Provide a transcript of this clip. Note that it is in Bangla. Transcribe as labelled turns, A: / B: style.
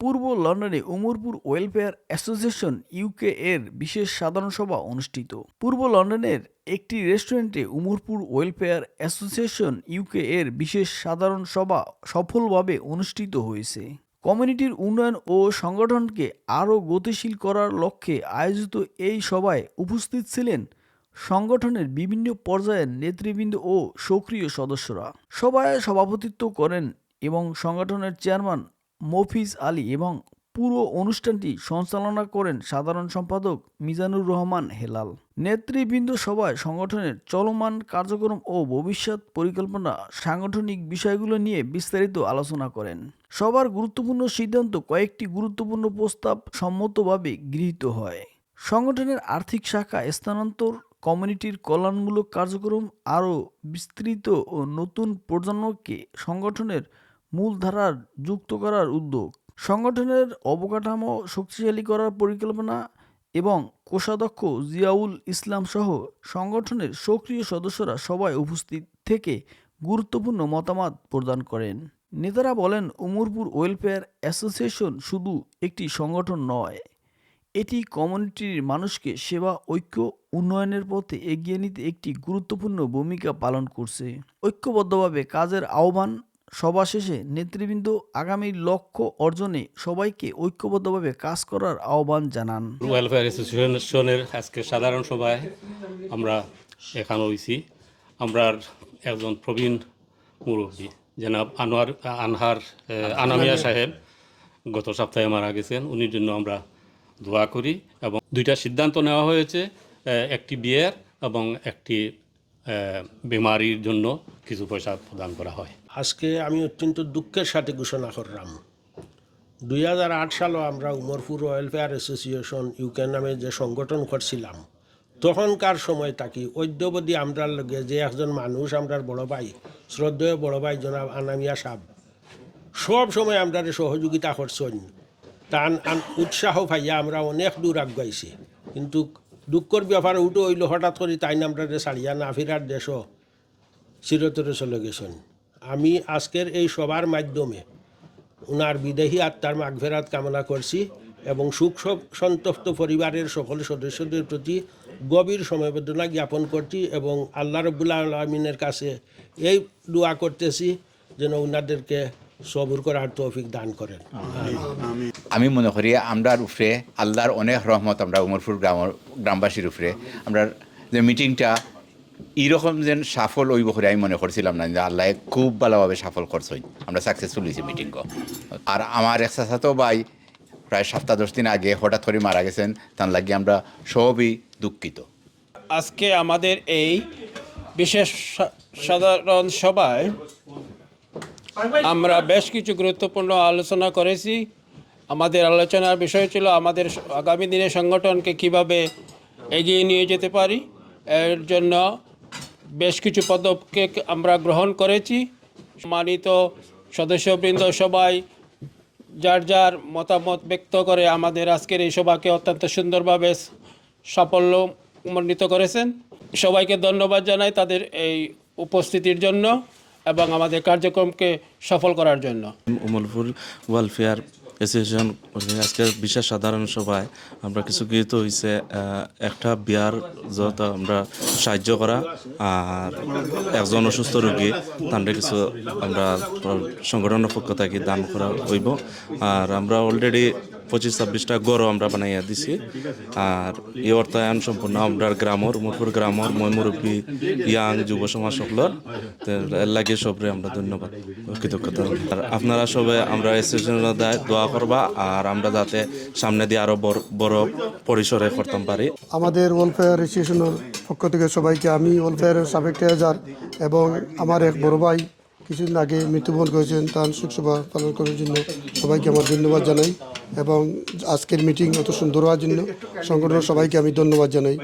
A: পূর্ব লন্ডনে উমরপুর ওয়েলফেয়ার অ্যাসোসিয়েশন ইউকে এর বিশেষ সাধারণ সভা অনুষ্ঠিত। পূর্ব লন্ডনের একটি রেস্টুরেন্টে উমরপুর ওয়েলফেয়ার অ্যাসোসিয়েশন ইউকে এর বিশেষ সাধারণ সভা সফলভাবে অনুষ্ঠিত হয়েছে। কমিউনিটির উন্নয়ন ও সংগঠনকে আরও গতিশীল করার লক্ষ্যে আয়োজিত এই সভায় উপস্থিত ছিলেন সংগঠনের বিভিন্ন পর্যায়ের নেতৃবৃন্দ ও সক্রিয় সদস্যরা। সভায় সভাপতিত্ব করেন এবং সংগঠনের চেয়ারম্যান মফিজ আলী এবং পুরো অনুষ্ঠানটি সঞ্চালনা করেন সাধারণ সম্পাদক মিজানুর রহমান হেলাল। নেতৃবৃন্দ সভায় সংগঠনের চলমান কার্যক্রম ও ভবিষ্যৎ পরিকল্পনা সাংগঠনিক বিষয়গুলো নিয়ে বিস্তারিত আলোচনা করেন। সবার গুরুত্বপূর্ণ সিদ্ধান্ত কয়েকটি গুরুত্বপূর্ণ প্রস্তাব সম্মতভাবে গৃহীত হয়। সংগঠনের আর্থিক শাখা স্থানান্তর, কমিউনিটির কল্যাণমূলক কার্যক্রম, আরও বিস্তৃত ও নতুন প্রজন্মকে সংগঠনের মূলধারার যুক্ত করার উদ্যোগ। সংগঠনের অবকাঠামো শক্তিশালী করার পরিকল্পনা এবং কোষাধ্যক্ষ জিয়াউল ইসলাম সহ সংগঠনের সক্রিয় সদস্যরা সবাই উপস্থিত থেকে গুরুত্বপূর্ণ মতামত প্রদান করেন। নেতারা বলেন, উমরপুর ওয়েলফেয়ার অ্যাসোসিয়েশন শুধু একটি সংগঠন নয়, এটি কমিউনিটির মানুষকে সেবা, ঐক্য, উন্নয়নের পথে এগিয়ে নিতে একটি গুরুত্বপূর্ণ ভূমিকা পালন করছে। ঐক্যবদ্ধভাবে কাজের আহ্বান সভা শেষে নেতৃবৃন্দ আগামী লক্ষ্য অর্জনে সবাইকে ঐক্যবদ্ধভাবে কাজ করার আহ্বান জানান।
B: ওয়েলফেয়ার অ্যাসোসিয়েশনের আজকে সাধারণ সভায় আমরা এখানে হয়েছি আমরা একজন প্রবীণ মুরব্বী জনাব আনোয়ার আনহার আনামিয়া সাহেব। গত সপ্তাহে মারা গেছেন। উনির জন্য আমরা দোয়া করি এবং দুইটা সিদ্ধান্ত নেওয়া হয়েছে একটি বিয়ের এবং একটি বিমারির জন্য কিছু পয়সা প্রদান করা হয়।
C: আজকে আমি অত্যন্ত দুঃখের সাথে ঘোষণা করলাম। দুই হাজার আট সালে আমরা উমরপুর ওয়েলফেয়ার অ্যাসোসিয়েশন ইউকে নামে যে সংগঠন করছিলাম, তখনকার সময় থাকি অদ্যবধি আমরার লগে যে একজন মানুষ আমরার বড় ভাই, শ্রদ্ধেয় বড় ভাই জনাব আনামিয়া সাহ সব সময় আমরা সহযোগিতা করছেন। তান উৎসাহ পাইয়া আমরা অনেক দূর আগাইছি কিন্তু দুঃখর ব্যাপার, উঠো হইল হঠাৎ করে, তাই আমরা ছাড়িয়া না ফিরার দেশও চিরতরে চলে গেছেন। আমি আজকের এই সবার মাধ্যমে ওনার বিদেহী আত্মার মাগফেরাত কামনা করছি এবং সুখ সন্তপ্ত পরিবারের সকল সদস্যদের প্রতি গভীর সমবেদনা জ্ঞাপন করছি এবং আল্লাহ রবুল্লা আলমিনের কাছে এই দোয়া করতেছি যেন ওনাদেরকে সবুর করার তৌফিক দান করেন।
D: আমি মনে করি আমরার উপরে আল্লাহর অনেক রহমত আমরা উমরপুর গ্রামের গ্রামবাসীর উপরে। আমরা যে মিটিংটা এইরকম যেন সাফল হইব করে আমি মনে করছিলাম না যে আল্লাহ খুব ভালোভাবে সাফল করছেন আমরা সাকসেসফুল হয়েছি মিটিং আর আমার এক চাচাতো ভাই প্রায় সপ্তাহ দশ দিন আগে হঠাৎ করে মারা গেছেন তার লাগিয়ে আমরা সবই দুঃখিত।
E: আজকে আমাদের এই বিশেষ সা- সাধারণ সভায় আমরা বেশ কিছু গুরুত্বপূর্ণ আলোচনা করেছি। আমাদের আলোচনার বিষয় ছিল আমাদের আগামী দিনে সংগঠনকে কীভাবে এগিয়ে নিয়ে যেতে পারি। এর জন্য বেশ কিছু পদক্ষেপ আমরা গ্রহণ করেছি। সম্মানিত সদস্যবৃন্দ সবাই, যার যার মতামত ব্যক্ত করে আমাদের আজকের এই সভাকে অত্যন্ত সুন্দরভাবে সাফল্য মণ্ডিত করেছেন। সবাইকে ধন্যবাদ জানাই তাদের এই উপস্থিতির জন্য। এবং আমাদের কার্যক্রমকে সফল করার জন্য।
F: উমলপুর ওয়েলফেয়ার অ্যাসোসিয়েশন আজকের বিশেষ সাধারণ সভায় আমরা কিছু গৃহীত হয়েছে একটা বিয়ার যত আমরা সাহায্য করা, আর একজন অসুস্থ রোগী তাদের কিছু আমরা সংগঠনের পক্ষ থেকে দান করা হইব। আর আমরা অলরেডি পঁচিশ, ছাব্বিশটা গড়ও আমরা বানাইয়া দিছি। আর এই অর্থায়ন সম্পূর্ণ আমরা গ্রামর উমরপুর গ্রামর, মই মুরব্বী, ইয়াং যুব সমাজ সকলের। লাগে সবরে আমরা ধন্যবাদ কৃতজ্ঞতা। আর আপনারা সবাই আমরা স্টেশনের দোয়া করবা, আর আমরা যাতে সামনে দিয়ে আরও বড় বড় পরিসরে করতাম পারি।
G: আমাদের ওয়েলফেয়ার অ্যাসোসিয়েশনের পক্ষ থেকে সবাইকে আমি ওয়েলফেয়ারের সাবেক ট্রেজার এবং আমার এক বড় ভাই কিছুদিন আগে মৃত্যুবরণ করেছেন তার শোকসভা পালন করার জন্য সবাইকে আমার ধন্যবাদ জানাই এবং আজকের মিটিং অত সুন্দর হওয়ার জন্য সংগঠনের সবাইকে আমি ধন্যবাদ জানাই।